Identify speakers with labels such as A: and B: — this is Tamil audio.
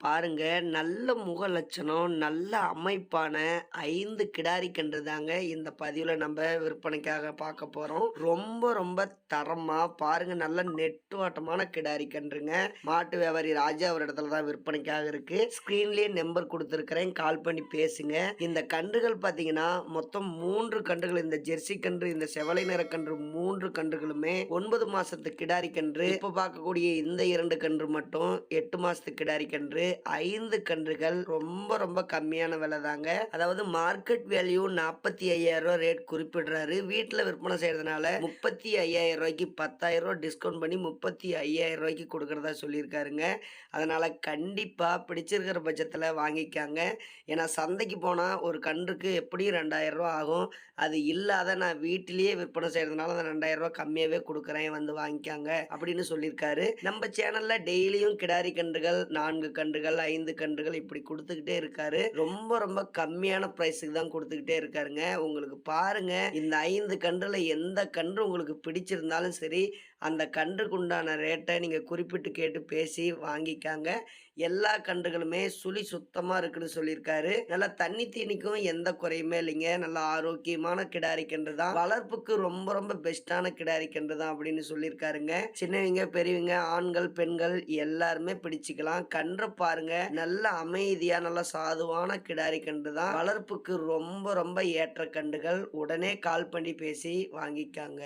A: பாருங்க நல்ல முக லட்சணம் நல்ல அமைப்பான ஐந்து கிடாரி கன்று தாங்க இந்த பதிவில் நம்ம விற்பனைக்காக பார்க்க போகிறோம் ரொம்ப ரொம்ப தரமாக பாருங்க நல்ல நெட்டுவாட்டமான கிடாரி கன்றுங்க மாட்டு வியாபாரி ராஜா ஒரு இடத்துல தான் விற்பனைக்காக இருக்கு. ஸ்க்ரீன்லேயே நம்பர் கொடுத்துருக்கிறேன் கால் பண்ணி பேசுங்க. இந்த கன்றுகள் பார்த்தீங்கன்னா மொத்தம் மூன்று கன்றுகள். இந்த ஜெர்சி கன்று இந்த செவலை நிற கன்று மூன்று கன்றுகளுமே ஒன்பது மாசத்து கிடாரி கன்று இப்போ பார்க்கக்கூடிய இந்த இரண்டு கன்று மட்டும் எட்டு மாசத்து கிடாரி கன்று ஐந்து கன்றுகள் ரொம்ப ரொம்ப கம்மியான விலை தாங்க. அதாவது மார்க்கெட் வேல்யூ நாற்பத்தி ஐயாயிரம் ரூபாய் ரேட் குறிப்பிடுறாரு. வீட்டில் விற்பனை செய்யறதுனால முப்பத்தி ஐயாயிரம் ரூபாய்க்கு பத்தாயிரம் ரூபாய் டிஸ்கவுண்ட் பண்ணி முப்பத்தி ஐயாயிரம் ரூபாய்க்கு கொடுக்கறதா சொல்லியிருக்காருங்க. அதனால கண்டிப்பா பிடிச்சிருக்கிற பட்சத்தில் வாங்கிக்காங்க. ஏன்னா சந்தைக்கு போனால் ஒரு கன்றுக்கு எப்படியும் ரெண்டாயிரம் ரூபா ஆகும். அது இல்லாத நான் வீட்டிலேயே விற்பனை செய்யறதுனால அந்த ரெண்டாயிரம் ரூபா கம்மியாகவே கொடுக்குறேன் வந்து வாங்கிக்காங்க அப்படின்னு சொல்லியிருக்காரு. நம்ம சேனல்ல டெய்லியும் கிடாரி கன்றுகள் நான்கு கன்றுகள் ஐந்து கன்றுகள் இப்படி கொடுத்துக்கிட்டே இருக்காரு. ரொம்ப ரொம்ப கம்மியான ப்ரைஸுக்கு தான் கொடுத்துக்கிட்டே இருக்காருங்க. உங்களுக்கு பாருங்க இந்த ஐந்து கன்றுல எந்த கன்று உங்களுக்கு பிடிச்சிருந்தாலும் சரி அந்த கன்றுக்கு உண்டான ரேட்டை நீங்கள் குறிப்பிட்டு கேட்டு பேசி வாங்கிக்காங்க. எல்லா கன்றுகளுமே சுழி சுத்தமாக இருக்குன்னு சொல்லியிருக்காரு. நல்லா தண்ணி தீனிக்கும் எந்த குறையுமே இல்லைங்க. நல்லா ஆரோக்கியமான கிடாரி கன்று தான். வளர்ப்புக்கு ரொம்ப ரொம்ப பெஸ்ட்டான கிடாரி கன்று தான் அப்படின்னு சொல்லியிருக்காருங்க. சின்னவங்க பெரியவங்க ஆண்கள் பெண்கள் எல்லாருமே பிடிச்சிக்கலாம். கன்றை பாருங்க. நல்ல அமைதியா நல்ல சாதுவான கிடாரி கன்று தான். வளர்ப்புக்கு ரொம்ப ரொம்ப ஏற்ற கன்றுகள் உடனே கால் பண்ணி பேசி வாங்கிக்காங்க.